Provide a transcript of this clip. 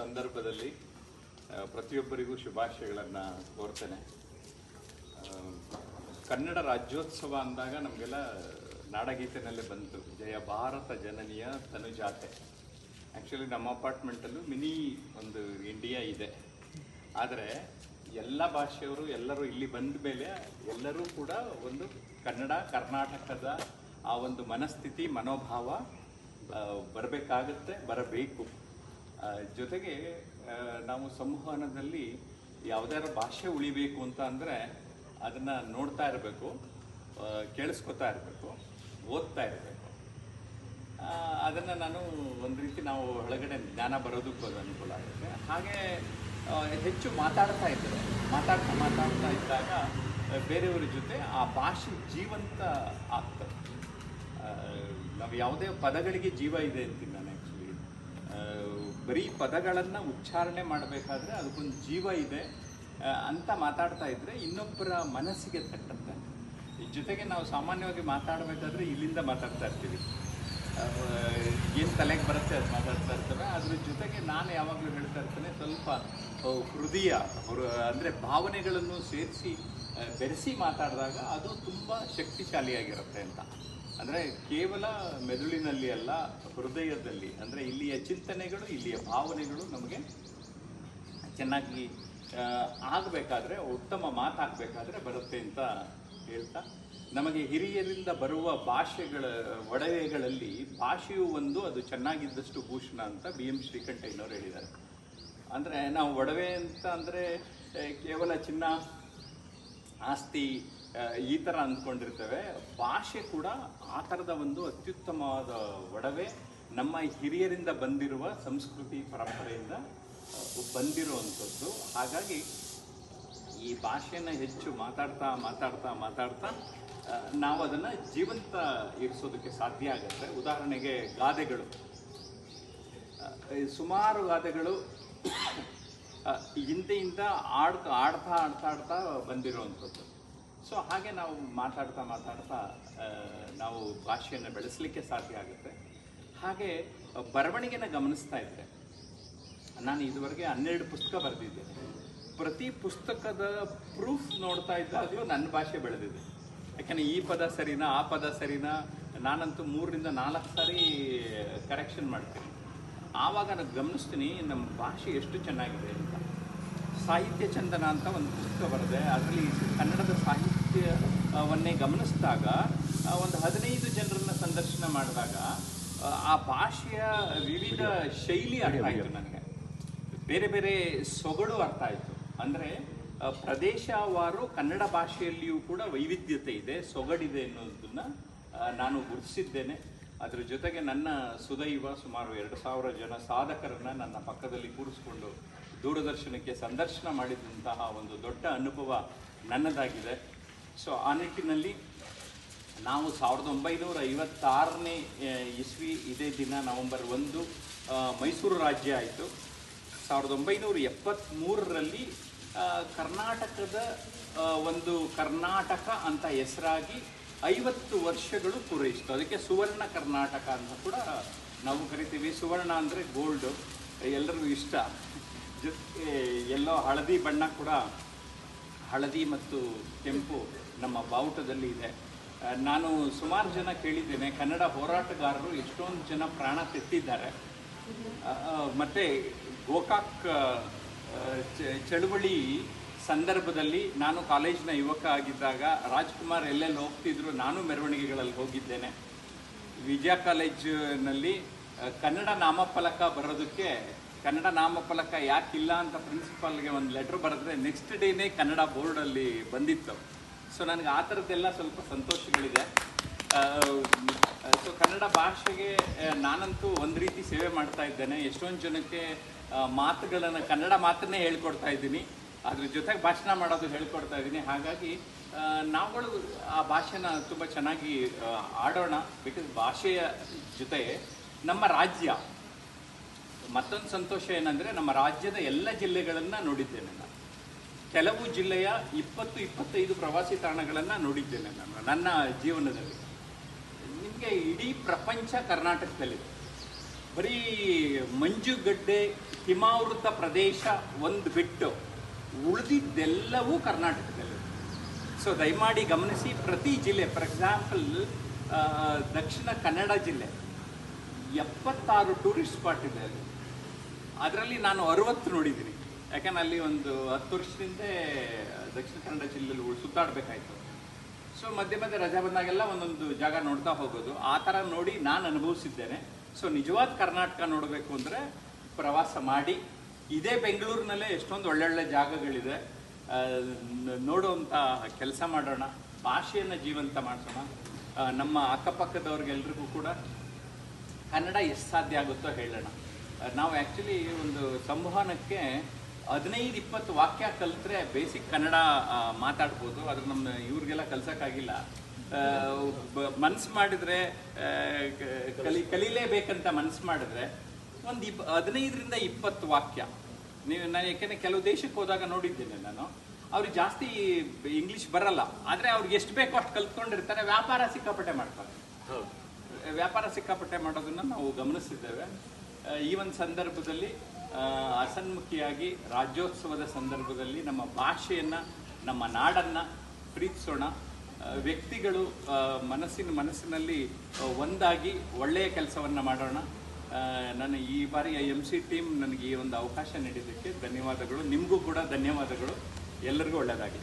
ಸಂದರ್ಭದಲ್ಲಿ ಪ್ರತಿಯೊಬ್ಬರಿಗೂ ಶುಭಾಶಯಗಳನ್ನು ಕೋರ್ತೇನೆ. ಕನ್ನಡ ರಾಜ್ಯೋತ್ಸವ ಅಂದಾಗ ನಮಗೆಲ್ಲ ನಾಡಗೀತೆನಲ್ಲೇ ಬಂತು. ಜಯ ಭಾರತ ಜನನಿಯ ತನುಜಾತೆ. ಆ್ಯಕ್ಚುಲಿ ನಮ್ಮ ಅಪಾರ್ಟ್ಮೆಂಟಲ್ಲೂ ಮಿನಿ ಒಂದು ಇಂಡಿಯಾ ಇದೆ. ಆದರೆ ಎಲ್ಲ ಭಾಷೆಯವರು ಎಲ್ಲರೂ ಇಲ್ಲಿ ಬಂದ ಮೇಲೆ ಎಲ್ಲರೂ ಕೂಡ ಒಂದು ಕನ್ನಡ, ಕರ್ನಾಟಕದ ಆ ಒಂದು ಮನಸ್ಥಿತಿ, ಮನೋಭಾವ ಬರಬೇಕಾಗತ್ತೆ, ಬರಬೇಕು. ಜೊತೆಗೆ ನಾವು ಸಂವಹನದಲ್ಲಿ ಯಾವುದಾದ್ರು ಭಾಷೆ ಉಳಿಬೇಕು ಅಂತ ಅಂದರೆ ಅದನ್ನು ನೋಡ್ತಾ ಇರಬೇಕು ಕೇಳಿಸ್ಕೊತಾ ಇರಬೇಕು, ಓದ್ತಾ ಇರಬೇಕು. ಅದನ್ನು ನಾನು ಒಂದು ರೀತಿ ನಾವು ಒಳಗಡೆ ಜ್ಞಾನ ಬರೋದಕ್ಕೆ ಅದು ಅನುಕೂಲ ಆಗುತ್ತೆ. ಹಾಗೆ ಹೆಚ್ಚು ಮಾತಾಡ್ತಾ ಇದ್ದರೆ, ಮಾತಾಡ್ತಾ ಮಾತಾಡ್ತಾ ಇದ್ದಾಗ ಬೇರೆಯವ್ರ ಬೇರೆಯವರ ಜೊತೆ ಆ ಭಾಷೆ ಜೀವಂತ ಆಗ್ತದೆ. ನಾವು ಯಾವುದೇ ಪದಗಳಿಗೆ ಜೀವ ಇದೆ ಅಂತೀನಿ ನಾನು ಆ್ಯಕ್ಚುಲಿ ಬರೀ ಪದಗಳನ್ನು ಉಚ್ಚಾರಣೆ ಮಾಡಬೇಕಾದ್ರೆ ಅದಕ್ಕೊಂದು ಜೀವ ಇದೆ ಅಂತ ಮಾತಾಡ್ತಾ ಇದ್ರೆ ಇನ್ನೊಬ್ಬರ ಮನಸ್ಸಿಗೆ ತಟ್ಟಂತೆ ಜೊತೆಗೆ ನಾವು ಸಾಮಾನ್ಯವಾಗಿ ಮಾತಾಡಬೇಕಾದ್ರೆ ಇಲ್ಲಿಂದ ಮಾತಾಡ್ತಾ ಇರ್ತೀವಿ. ಏನು ತಲೆಗೆ ಬರುತ್ತೆ ಅದು ಮಾತಾಡ್ತಾ ಇರ್ತವೆ. ಅದ್ರ ಜೊತೆಗೆ ನಾನು ಯಾವಾಗಲೂ ಹೇಳ್ತಾ ಇರ್ತೇನೆ, ಸ್ವಲ್ಪ ಹೃದಯ ಅಂದ್ರೆ ಭಾವನೆಗಳನ್ನು ಸೇರಿಸಿ ಬೆರೆಸಿ ಮಾತಾಡಿದಾಗ ಅದು ತುಂಬ ಶಕ್ತಿಶಾಲಿಯಾಗಿರುತ್ತೆ ಅಂತ. ಅಂದರೆ ಕೇವಲ ಮೆದುಳಿನಲ್ಲಿ ಅಲ್ಲ, ಹೃದಯದಲ್ಲಿ. ಅಂದರೆ ಇಲ್ಲಿಯ ಚಿಂತನೆಗಳು, ಇಲ್ಲಿಯ ಭಾವನೆಗಳು ನಮಗೆ ಚೆನ್ನಾಗಿ ಆಗಬೇಕಾದ್ರೆ, ಉತ್ತಮ ಮಾತಾಗಬೇಕಾದ್ರೆ ಬರುತ್ತೆ ಅಂತ ಹೇಳ್ತಾ, ನಮಗೆ ಹಿರಿಯರಿಂದ ಬರುವ ಭಾಷೆಗಳ ಒಡವೆಗಳಲ್ಲಿ ಭಾಷೆಯು ಒಂದು, ಅದು ಚೆನ್ನಾಗಿದ್ದಷ್ಟು ಭೂಷಣ ಅಂತ ಬಿ ಎಂ ಶ್ರೀಕಂಠಯ್ಯನವರು ಹೇಳಿದ್ದಾರೆ. ಅಂದರೆ ನಾವು ಒಡವೆ ಅಂತ ಅಂದರೆ ಕೇವಲ ಚಿನ್ನ, ಆಸ್ತಿ ಈ ಥರ ಅಂದ್ಕೊಂಡಿರ್ತೇವೆ. ಭಾಷೆ ಕೂಡ ಆ ಥರದ ಒಂದು ಅತ್ಯುತ್ತಮವಾದ ಒಡವೆ ನಮ್ಮ ಹಿರಿಯರಿಂದ ಬಂದಿರುವ ಸಂಸ್ಕೃತಿ ಪರಂಪರೆಯಿಂದ ಬಂದಿರುವಂಥದ್ದು. ಹಾಗಾಗಿ ಈ ಭಾಷೆನ ಹೆಚ್ಚು ಮಾತಾಡ್ತಾ ಮಾತಾಡ್ತಾ ಮಾತಾಡ್ತಾ ನಾವು ಅದನ್ನು ಜೀವಂತ ಇರಿಸೋದಕ್ಕೆ ಸಾಧ್ಯ ಆಗುತ್ತೆ. ಉದಾಹರಣೆಗೆ ಗಾದೆಗಳು. ಸುಮಾರು ಗಾದೆಗಳು ಹಿಂದೆಯಿಂದ ಆಡ್ತಾ ಆಡ್ತಾ ಆಡ್ತಾ ಆಡ್ತಾ ಬಂದಿರುವಂಥದ್ದು. ಸೊ ಹಾಗೆ ನಾವು ಮಾತಾಡ್ತಾ ಮಾತಾಡ್ತಾ ನಾವು ಭಾಷೆಯನ್ನು ಬೆಳೆಸಲಿಕ್ಕೆ ಸಾಧ್ಯ ಆಗುತ್ತೆ. ಹಾಗೆ, ಬರವಣಿಗೆನ ಗಮನಿಸ್ತಾ ಇದ್ದೆ. ನಾನು ಇದುವರೆಗೆ ಹನ್ನೆರಡು ಪುಸ್ತಕ ಬರೆದಿದ್ದೆ. ಪ್ರತಿ ಪುಸ್ತಕದ ಪ್ರೂಫ್ ನೋಡ್ತಾ ಇದ್ದಾಗಲೂ ನನ್ನ ಭಾಷೆ ಬೆಳೆದಿದೆ. ಯಾಕಂದರೆ ಈ ಪದ ಸರಿನಾ, ಆ ಪದ ಸರಿನಾ, ನಾನಂತೂ ಮೂರರಿಂದ ನಾಲ್ಕು ಸಾರಿ ಕರೆಕ್ಷನ್ ಮಾಡ್ತೀನಿ. ಆವಾಗ ನಾನು ಗಮನಿಸ್ತೀನಿ, ನಮ್ಮ ಭಾಷೆ ಎಷ್ಟು ಚೆನ್ನಾಗಿದೆ ಅಂತ. ಸಾಹಿತ್ಯ ಚಂದನ ಅಂತ ಒಂದು ಪುಸ್ತಕ ಬರೆದೆ, ಅದರಲ್ಲಿ ಕನ್ನಡದ ಸಾಹಿತ್ಯವನ್ನೇ ಗಮನಿಸಿದಾಗ ಒಂದು ಹದಿನೈದು ಜನರನ್ನ ಸಂದರ್ಶನ ಮಾಡಿದಾಗ ಆ, ಆ ಭಾಷೆಯ ವಿವಿಧ ಶೈಲಿ ಅರ್ಥ ಆಯಿತು ನನಗೆ. ಬೇರೆ ಬೇರೆ ಸೊಗಡು ಅರ್ಥ ಆಯಿತು. ಅಂದರೆ ಪ್ರದೇಶವಾರು ಕನ್ನಡ ಭಾಷೆಯಲ್ಲಿಯೂ ಕೂಡ ವೈವಿಧ್ಯತೆ ಇದೆ ಸೊಗಡಿದೆ ಅನ್ನೋದನ್ನ ನಾನು ಗುರುತಿಸಿದ್ದೇನೆ. ಅದರ ಜೊತೆಗೆ ನನ್ನ ಸುದೈವ ಸುಮಾರು ಎರಡು ಸಾವಿರ ಜನ ಸಾಧಕರನ್ನ ನನ್ನ ಪಕ್ಕದಲ್ಲಿ ಕೂರಿಸ್ಕೊಂಡು ದೂರದರ್ಶನಕ್ಕೆ ಸಂದರ್ಶನ ಮಾಡಿದಂತಹ ಒಂದು ದೊಡ್ಡ ಅನುಭವ ನನ್ನದಾಗಿದೆ. ಸೊ ಆ ನಿಟ್ಟಿನಲ್ಲಿ ನಾವು ಸಾವಿರದ ಒಂಬೈನೂರ ಐವತ್ತಾರನೇ ಇಸ್ವಿ ಇದೇ ದಿನ ನವೆಂಬರ್ ಒಂದು ಮೈಸೂರು ರಾಜ್ಯ ಆಯಿತು. ಸಾವಿರದ ಒಂಬೈನೂರ ಎಪ್ಪತ್ತ್ಮೂರರಲ್ಲಿ ಕರ್ನಾಟಕದ ಒಂದು ಕರ್ನಾಟಕ ಅಂತ ಹೆಸರಾಗಿ ಐವತ್ತು ವರ್ಷಗಳು ಪೂರೈಸಿತು. ಅದಕ್ಕೆ ಸುವರ್ಣ ಕರ್ನಾಟಕ ಅಂತ ಕೂಡ ನಾವು ಕರಿತೀವಿ. ಸುವರ್ಣ ಅಂದರೆ ಗೋಲ್ಡು. ಎಲ್ಲರಿಗೂ ಇಷ್ಟ. ಜೊತೆ ಎಲ್ಲೋ ಹಳದಿ ಬಣ್ಣ ಕೂಡ, ಹಳದಿ ಮತ್ತು ಕೆಂಪು ನಮ್ಮ ಬಾವುಟದಲ್ಲಿ ಇದೆ. ನಾನು ಸುಮಾರು ಜನ ಕೇಳಿದ್ದೇನೆ. ಕನ್ನಡ ಹೋರಾಟಗಾರರು ಎಷ್ಟೊಂದು ಜನ ಪ್ರಾಣ ತೆತ್ತಿದ್ದಾರೆ. ಮತ್ತೆ ಗೋಕಾಕ್ ಚಳುವಳಿ ಸಂದರ್ಭದಲ್ಲಿ ನಾನು ಕಾಲೇಜಿನ ಯುವಕ ಆಗಿದ್ದಾಗ ರಾಜ್ಕುಮಾರ್ ಎಲ್ಲೆಲ್ಲಿ ಹೋಗ್ತಿದ್ರು ನಾನು ಮೆರವಣಿಗೆಗಳಲ್ಲಿ ಹೋಗಿದ್ದೇನೆ. ವಿಜಯ ಕಾಲೇಜಿನಲ್ಲಿ ಕನ್ನಡ ನಾಮಫಲಕ ಬರೋದಕ್ಕೆ, ಕನ್ನಡ ನಾಮಫಲಕ ಯಾಕಿಲ್ಲ ಅಂತ ಪ್ರಿನ್ಸಿಪಾಲ್ಗೆ ಒಂದು ಲೆಟ್ರ್ ಬರೆದ್ರೆ ನೆಕ್ಸ್ಟ್ ಡೇನೇ ಕನ್ನಡ ಬೋರ್ಡಲ್ಲಿ ಬಂದಿತ್ತು. ಸೊ ನನಗೆ ಆ ಥರದ್ದೆಲ್ಲ ಸ್ವಲ್ಪ ಸಂತೋಷಗಳಿದೆ. ಸೊ ಕನ್ನಡ ಭಾಷೆಗೆ ನಾನಂತೂ ಒಂದು ರೀತಿ ಸೇವೆ ಮಾಡ್ತಾ ಇದ್ದೇನೆ. ಎಷ್ಟೊಂದು ಜನಕ್ಕೆ ಮಾತುಗಳನ್ನು, ಕನ್ನಡ ಮಾತನ್ನೇ ಹೇಳ್ಕೊಡ್ತಾ ಇದ್ದೀನಿ. ಅದ್ರ ಜೊತೆಗೆ ಭಾಷಣ ಮಾಡೋದು ಹೇಳ್ಕೊಡ್ತಾ ಇದ್ದೀನಿ. ಹಾಗಾಗಿ ನಾವುಗಳು ಆ ಭಾಷೆನ ತುಂಬ ಚೆನ್ನಾಗಿ ಆಡೋಣ. ಬಿಕಾಸ್ ಭಾಷೆಯ ಜೊತೆ ನಮ್ಮ ರಾಜ್ಯ, ಮತ್ತೊಂದು ಸಂತೋಷ ಏನಂದರೆ ನಮ್ಮ ರಾಜ್ಯದ ಎಲ್ಲ ಜಿಲ್ಲೆಗಳನ್ನು ನೋಡಿದ್ದೇನೆ ನಾನು. ಕೆಲವು ಜಿಲ್ಲೆಯ ಇಪ್ಪತ್ತು ಇಪ್ಪತ್ತೈದು ಪ್ರವಾಸಿ ತಾಣಗಳನ್ನು ನೋಡಿದ್ದೇನೆ ನಾನು, ನನ್ನ ಜೀವನದಲ್ಲಿ. ನಿಮಗೆ ಇಡೀ ಪ್ರಪಂಚ ಕರ್ನಾಟಕದಲ್ಲಿದೆ ಬರೀ ಮಂಜುಗಡ್ಡೆ, ಹಿಮಾವೃತ ಪ್ರದೇಶ ಒಂದು ಬಿಟ್ಟು ಉಳಿದಿದ್ದೆಲ್ಲವೂ ಕರ್ನಾಟಕದಲ್ಲಿ. ಸೊ ದಯಮಾಡಿ ಗಮನಿಸಿ ಪ್ರತಿ ಜಿಲ್ಲೆ ಫಾರ್ ಎಕ್ಸಾಂಪಲ್ ದಕ್ಷಿಣ ಕನ್ನಡ ಜಿಲ್ಲೆ, ಎಪ್ಪತ್ತಾರು ಟೂರಿಸ್ಟ್ ಸ್ಪಾಟ್ ಇದೆ ಅದರಲ್ಲಿ ನಾನು ಅರವತ್ತು ನೋಡಿದ್ದೀನಿ. ಯಾಕಂದ್ರೆ ಅಲ್ಲಿ ಒಂದು ಹತ್ತು ವರ್ಷದಿಂದ ದಕ್ಷಿಣ ಕನ್ನಡ ಜಿಲ್ಲೆಯಲ್ಲಿ ಸುತ್ತಾಡಬೇಕಾಯ್ತು. ಸೊ ಮಧ್ಯೆ ಮಧ್ಯೆ ರಜಾ ಬಂದಾಗೆಲ್ಲ ಒಂದೊಂದು ಜಾಗ ನೋಡ್ತಾ ಹೋಗೋದು. ಆ ಥರ ನೋಡಿ ನಾನು ಅನುಭವಿಸಿದ್ದೇನೆ. ಸೊ ನಿಜವಾದ ಕರ್ನಾಟಕ ನೋಡಬೇಕು ಅಂದರೆ ಪ್ರವಾಸ ಮಾಡಿ, ಇದೇ ಬೆಂಗಳೂರಿನಲ್ಲೇ ಎಷ್ಟೊಂದು ಒಳ್ಳೊಳ್ಳೆ ಜಾಗಗಳಿದೆ. ನೋಡುವಂಥ ಕೆಲಸ ಮಾಡೋಣ, ಭಾಷೆಯನ್ನು ಜೀವಂತ ಮಾಡಿಸೋಣ. ನಮ್ಮ ಅಕ್ಕಪಕ್ಕದವ್ರಿಗೆಲ್ರಿಗೂ ಕೂಡ ಕನ್ನಡ ಎಷ್ಟು ಸಾಧ್ಯ ಆಗುತ್ತೋ ಹೇಳೋಣ. ನಾವು ಆ್ಯಕ್ಚುಲಿ ಒಂದು ಸಂವಹನಕ್ಕೆ ಹದಿನೈದು ಇಪ್ಪತ್ತು ವಾಕ್ಯ ಕಲಿತ್ರೆ ಬೇಸಿಕ್ ಕನ್ನಡ ಮಾತಾಡ್ಬೋದು. ಅದ್ರ ನಮ್ಮ ಇವ್ರಿಗೆಲ್ಲ ಕಲ್ಸೋಕ್ಕಾಗಿಲ್ಲ. ಮನ್ಸು ಮಾಡಿದ್ರೆ ಕಲಿ ಕಲೀಲೇಬೇಕಂತ ಮನ್ಸು ಮಾಡಿದ್ರೆ ಒಂದು ಇಪ್ ಹದಿನೈದರಿಂದ ಇಪ್ಪತ್ತು ವಾಕ್ಯ. ನೀವು ನಾನು ಯಾಕೆಂದ್ರೆ ಕೆಲವು ದೇಶಕ್ಕೆ ಹೋದಾಗ ನೋಡಿದ್ದೇನೆ ನಾನು. ಅವ್ರಿಗೆ ಜಾಸ್ತಿ ಇಂಗ್ಲಿಷ್ ಬರಲ್ಲ. ಆದರೆ ಅವ್ರಿಗೆ ಎಷ್ಟು ಬೇಕೋ ಅಷ್ಟು ಕಲ್ತ್ಕೊಂಡಿರ್ತಾರೆ. ವ್ಯಾಪಾರ ಸಿಕ್ಕಾಪಟ್ಟೆ ಮಾಡ್ತಾರೆ. ವ್ಯಾಪಾರ ಸಿಕ್ಕಾಪಟ್ಟೆ ಮಾಡೋದನ್ನ ನಾವು ಗಮನಿಸಿದ್ದೇವೆ. ಈ ಒಂದು ಸಂದರ್ಭದಲ್ಲಿ ಹಸನ್ಮುಖಿಯಾಗಿ ರಾಜ್ಯೋತ್ಸವದ ಸಂದರ್ಭದಲ್ಲಿ ನಮ್ಮ ಭಾಷೆಯನ್ನು, ನಮ್ಮ ನಾಡನ್ನು ಪ್ರೀತಿಸೋಣ. ವ್ಯಕ್ತಿಗಳು ಮನಸ್ಸಿನ ಮನಸ್ಸಿನಲ್ಲಿ ಒಂದಾಗಿ ಒಳ್ಳೆಯ ಕೆಲಸವನ್ನು ಮಾಡೋಣ. ನಾನು ಈ ಬಾರಿಯ ಎಂ ಸಿ ಟೀಮ್ ನನಗೆ ಈ ಒಂದು ಅವಕಾಶ ನೀಡಿದ್ದಕ್ಕೆ ಧನ್ಯವಾದಗಳು. ನಿಮಗೂ ಕೂಡ ಧನ್ಯವಾದಗಳು. ಎಲ್ಲರಿಗೂ ಒಳ್ಳೆಯದಾಗಿ